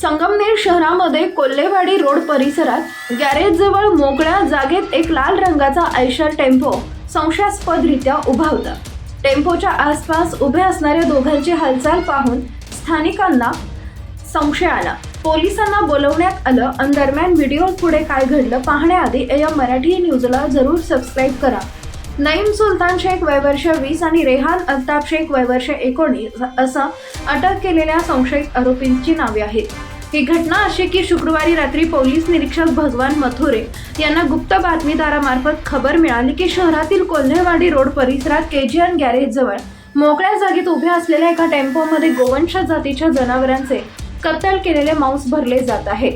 संगमनेर शहरामध्ये कोल्हेवाडी रोड परिसरात गॅरेजजवळ मोकळ्या जागेत एक लाल रंगाचा आयशर टेम्पो संशयास्पदरित्या उभा होता टेम्पोच्या आसपास उभे असणाऱ्या दोघांची हालचाल पाहून स्थानिकांना संशय आला. पोलिसांना बोलवण्यात आलं. आणि दरम्यान व्हिडिओ पुढे काय घडलं पाहण्याआधी या मराठी न्यूजला जरूर सबस्क्राईब करा. नईम सुलतान शेख वयवर्ष वीस आणि रेहान अल्ताफ शेख वयवर्ष एकोणीस असं अटक केलेल्या संशयित आरोपींची नावे आहेत. ही घटना अशी की शुक्रवारी रात्री पोलीस निरीक्षक भगवान मथुरे यांना गुप्त बातमीदारामार्फत खबर मिळाली की शहरातील कोल्हेवाडी रोड परिसरात केजीएन गॅरेजजवळ मोकळ्या जागेत उभ्या असलेल्या एका टेम्पोमध्ये गोवंश जातीच्या जनावरांचे कत्तल केलेले मांस भरले जात आहे.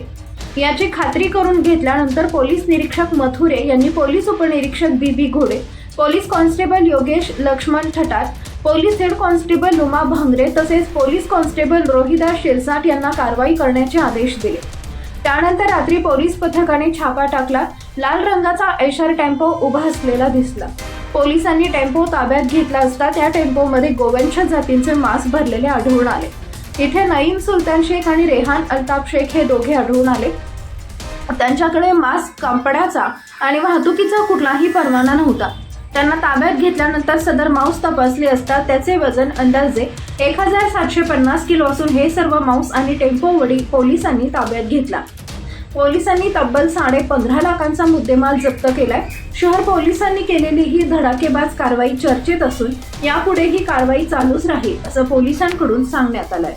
याची खात्री करून घेतल्यानंतर पोलीस निरीक्षक मथुरे यांनी पोलीस उपनिरीक्षक B B Ghode police constable Yogesh Laxman Thatar police head constable Uma Bhangare तसेच पोलीस कॉन्स्टेबल रोहिदास शिरसाट यांना कारवाई करण्याचे आदेश दिले. त्यानंतर रात्री पोलीस पथकाने छापा टाकला. लाल रंगाचा ऐशार टेम्पो उभा असलेला दिसला. पोलिसांनी टेम्पो ताब्यात घेतला असता त्या टेम्पोमध्ये गोवंश जातींचे मांस भरलेले आढळून आले. इथे नईम सुलतान शेख आणि रेहान अल्ताफ शेख हे दोघे आढळून आले. त्यांच्याकडे मास्क कापडाचा आणि वाहतुकीचा कुठलाही परवाना नव्हता. त्यांना ताब्यात घेतल्यानंतर सदर मांस तपासले असता त्याचे वजन अंदाजे एक हजार सातशे पन्नास किलो असून हे सर्व मांस आणि टेम्पो वडी पोलिसांनी ताब्यात घेतला. पोलिसांनी तब्बल साडे पंधरा लाखांचा मुद्देमाल जप्त केलाय. शहर पोलिसांनी केलेली ही धडाकेबाज कारवाई चर्चेत असून यापुढे ही कारवाई चालूच राहील असं पोलिसांकडून सांगण्यात आलंय.